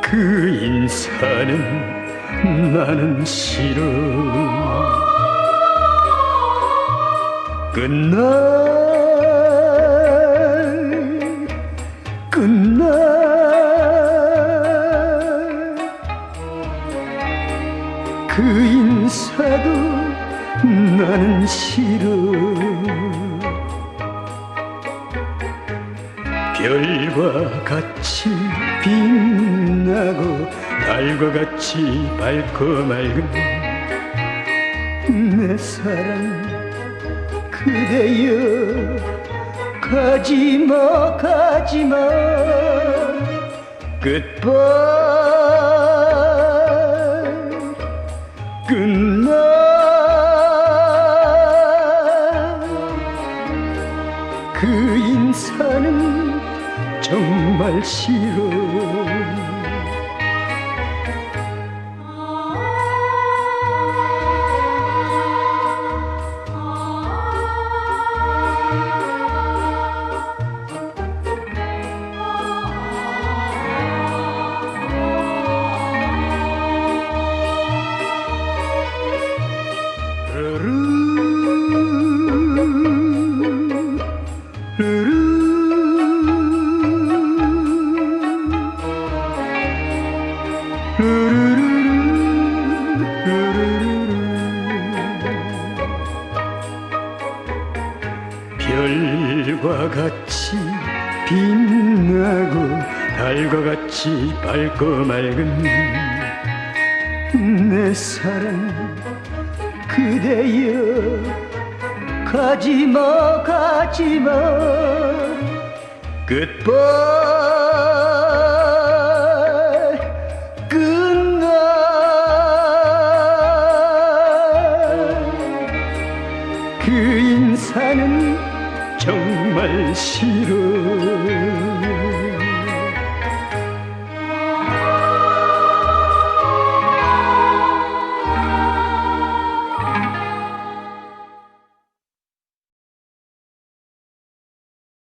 끝그 인사는 나는 싫어. 끝날 그 인사도 나는 싫어. 별과 같이 빛나고 달과 같이 밝고 맑은 내 사랑 그대여 가지마 가지마. 끝발 그 인사는 정말 싫어 별과 같이 빛나고 달과 같이 밝고 맑은 내 사랑 그대여 가지마 가지마 끝발 나는 정말 싫어.